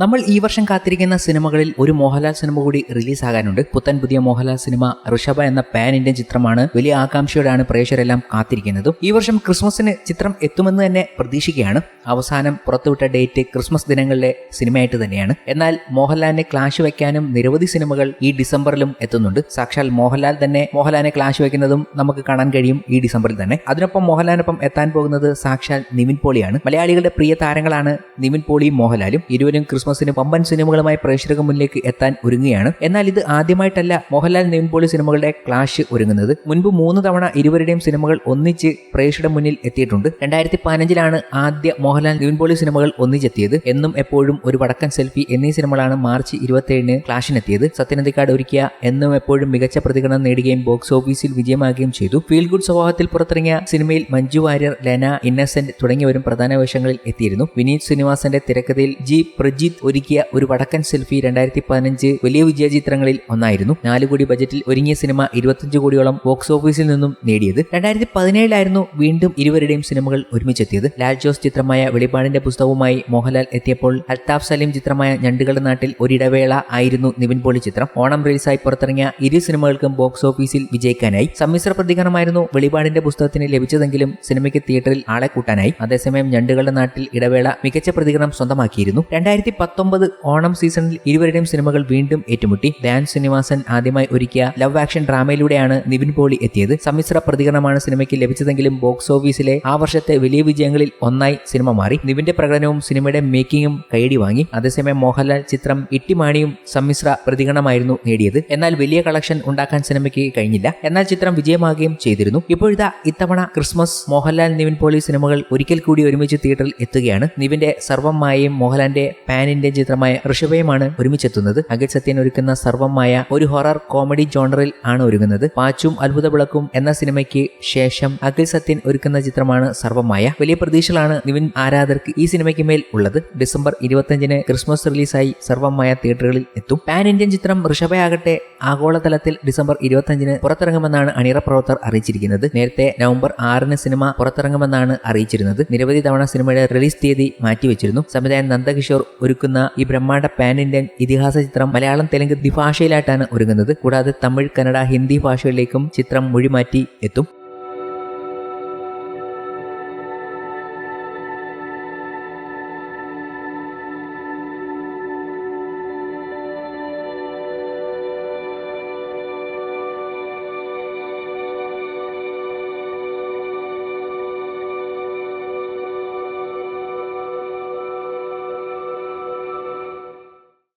നമ്മൾ ഈ വർഷം കാത്തിരിക്കുന്ന സിനിമകളിൽ ഒരു മോഹൻലാൽ സിനിമ കൂടി റിലീസാകാനുണ്ട്. പുത്തൻ പുതിയ മോഹൻലാൽ സിനിമ ഋഷഭ എന്ന പാൻ ഇന്ത്യൻ ചിത്രമാണ് വലിയ ആകാംക്ഷയോടെയാണ് പ്രേക്ഷകരെല്ലാം കാത്തിരിക്കുന്നത്. ഈ വർഷം ക്രിസ്മസിന് ചിത്രം എത്തുമെന്ന് തന്നെ പ്രതീക്ഷിക്കുകയാണ്. അവസാനം പുറത്തുവിട്ട ഡേറ്റ് ക്രിസ്മസ് ദിനങ്ങളിലെ സിനിമയായിട്ട് തന്നെയാണ്. എന്നാൽ മോഹൻലാലിനെ ക്ലാഷ് വയ്ക്കാനും നിരവധി സിനിമകൾ ഈ ഡിസംബറിലും എത്തുന്നുണ്ട്. സാക്ഷാൽ മോഹൻലാൽ തന്നെ മോഹൻലാലിനെ ക്ലാഷ് വയ്ക്കുന്നതും നമുക്ക് കാണാൻ കഴിയും ഈ ഡിസംബറിൽ തന്നെ. അതിനൊപ്പം മോഹൻലാലിനൊപ്പം എത്താൻ പോകുന്നത് സാക്ഷാൽ നിവിൻ പോളിയാണ്. മലയാളികളുടെ പ്രിയ താരങ്ങളാണ് നിവിൻ പോളിയും മോഹൻലാലും. ഇരുവരും ക്രിസ്മസിന് പമ്പൻ സിനിമകളുമായി പ്രേക്ഷക മുന്നിലേക്ക് എത്താൻ ഒരുങ്ങുകയാണ്. എന്നാൽ ഇത് ആദ്യമായിട്ടല്ല മോഹൻലാൽ നിവിൻ പോളി സിനിമകളുടെ ക്ലാഷ് ഒരുങ്ങുന്നത്. മുൻപ് മൂന്ന് തവണ ഇരുവരുടെയും സിനിമകൾ ഒന്നിച്ച് പ്രേക്ഷക മുന്നിൽ എത്തിയിട്ടുണ്ട്. രണ്ടായിരത്തി പതിനഞ്ചിലാണ് ആദ്യ മോഹൻലാൽ നിവിൻ പോളി സിനിമകൾ ഒന്നിച്ചെത്തിയത്. എന്നും എപ്പോഴും ഒരു വടക്കൻ സെൽഫി എന്നീ സിനിമകളാണ് മാർച്ച് ഇരുപത്തിയേഴിന് ക്ലാഷിനെത്തിയത്. സത്യനന്ദിക്കാട് ഒരുക്കിയ എന്നും എപ്പോഴും മികച്ച പ്രതികരണം നേടുകയും ബോക്സ് ഓഫീസിൽ വിജയമാകുകയും ചെയ്തു. ഫീൽ ഗുഡ് സ്വഭാവത്തിൽ പുറത്തിറങ്ങിയ സിനിമയിൽ മഞ്ജു വാര്യർ ലെന ഇന്നസെന്റ് തുടങ്ങിയവരും പ്രധാന വേഷങ്ങളിൽ എത്തിയിരുന്നു. വിനീത് ശ്രീനിവാസന്റെ തിരക്കഥയിൽ ജി പ്രജിത്ത് ഒരുക്കിയ ഒരു വടക്കൻ സെൽഫി രണ്ടായിരത്തി പതിനഞ്ച് വലിയ വിജയ ചിത്രങ്ങളിൽ ഒന്നായിരുന്നു. നാല് കോടി ബജറ്റിൽ ഒരുങ്ങിയ സിനിമ ഇരുപത്തിയഞ്ച് കോടിയോളം ബോക്സ് ഓഫീസിൽ നിന്നും നേടിയത്. രണ്ടായിരത്തി പതിനേഴിലായിരുന്നു വീണ്ടും ഇരുവരുടെയും സിനിമകൾ ഒരുമിച്ചെത്തിയത്. ലാൽ ജോസ് ചിത്രമായ വെളിപാടിന്റെ പുസ്തകവുമായി മോഹൻലാൽ എത്തിയപ്പോൾ അൽതാഫ് സലീം ചിത്രമായ ഞണ്ടുകളുടെ നാട്ടിൽ ഒരിടവേള ആയിരുന്നു നിവിൻ പോളി ചിത്രം. ഓണം റിലീസായി പുറത്തിറങ്ങിയ ഇരു സിനിമകൾക്കും ബോക്സ് ഓഫീസിൽ വിജയിക്കാനായി. സമ്മിശ്ര പ്രതികരണമായിരുന്നു വെളിപാടിന്റെ പുസ്തകത്തിന് ലഭിച്ചതെങ്കിലും സിനിമയ്ക്ക് തിയേറ്ററിൽ ആളെ കൂട്ടാനായി. അതേസമയം ഞണ്ടുകളുടെ നാട്ടിൽ ഇടവേള മികച്ച പ്രതികരണം സ്വന്തമാക്കിയിരുന്നു. രണ്ടായിരത്തി പത്തൊമ്പത് ഓണം സീസണിൽ ഇരുവരുടെയും സിനിമകൾ വീണ്ടും ഏറ്റുമുട്ടി. ധ്യാൻ ശ്രീനിവാസൻ ആദ്യമായി ഒരുക്കിയ ലവ് ആക്ഷൻ ഡ്രാമയിലൂടെയാണ് നിവിൻ പോളി എത്തിയത്. സമ്മിശ്ര പ്രതികരണമാണ് സിനിമയ്ക്ക് ലഭിച്ചതെങ്കിലും ബോക്സ് ഓഫീസിലെ ആ വർഷത്തെ വലിയ വിജയങ്ങളിൽ ഒന്നായി സിനിമ മാറി. നിവിന്റെ പ്രകടനവും സിനിമയുടെ മേക്കിംഗും കൈയടി വാങ്ങി. അതേസമയം മോഹൻലാൽ ചിത്രം ഇട്ടിമാണിയും സമ്മിശ്ര പ്രതികരണമായിരുന്നു നേടിയത്. എന്നാൽ വലിയ കളക്ഷൻ ഉണ്ടാക്കാൻ സിനിമയ്ക്ക് കഴിഞ്ഞില്ല. എന്നാൽ ചിത്രം വിജയമാകുകയും ചെയ്തിരുന്നു. ഇപ്പോഴത്തെ ഇത്തവണ ക്രിസ്മസ് മോഹൻലാൽ നിവിൻ പോളി സിനിമകൾ ഒരിക്കൽ കൂടി ഒരുമിച്ച് തിയേറ്ററിൽ എത്തുകയാണ്. നിവിന്റെ സർവം മായയും മോഹൻലാലിന്റെ പാൻ ഇന്ത്യൻ ചിത്രമായ ഋഷഭയുമാണ് ഒരുമിച്ചെത്തുന്നത്. അഖിൽ സത്യൻ ഒരുക്കുന്ന സർവമായ ഒരു ഹൊറർ കോമഡി ജോണറിൽ ആണ് ഒരുങ്ങുന്നത്. പാച്ചും അത്ഭുത വിളക്കും എന്ന സിനിമയ്ക്ക് ശേഷം അഖിൽ സത്യൻ ഒരുക്കുന്ന ചിത്രമാണ് സർവമായ. വലിയ പ്രതീക്ഷകളാണ് നിവിൻ ആരാധകർക്ക് ഈ സിനിമയ്ക്ക് മേൽ ഉള്ളത്. ഡിസംബർ ഇരുപത്തിയഞ്ചിന് ക്രിസ്മസ് റിലീസായി സർവമായ തിയേറ്ററുകളിൽ എത്തും. പാൻ ഇന്ത്യൻ ചിത്രം ഋഷഭയാകട്ടെ ആഗോളതലത്തിൽ ഡിസംബർ ഇരുപത്തിയഞ്ചിന് പുറത്തിറങ്ങുമെന്നാണ് അണിയറ പ്രവർത്തകർ അറിയിച്ചിരിക്കുന്നത്. നേരത്തെ നവംബർ ആറിന് സിനിമ പുറത്തിറങ്ങുമെന്നാണ് അറിയിച്ചിരുന്നത്. നിരവധി തവണ സിനിമയുടെ റിലീസ് തീയതി മാറ്റിവെച്ചിരുന്നു. സംവിധായകൻ നന്ദകിഷോർ ഒരുക്കുന്ന ഈ ബ്രഹ്മാണ്ഡ പാൻ ഇന്ത്യൻ ഇതിഹാസ ചിത്രം മലയാളം തെലുങ്ക് ദ്വിഭാഷയിലായിട്ടാണ് ഒരുങ്ങുന്നത്. കൂടാതെ തമിഴ് കന്നഡ ഹിന്ദി ഭാഷകളിലേക്കും ചിത്രം മൊഴിമാറ്റി എത്തും.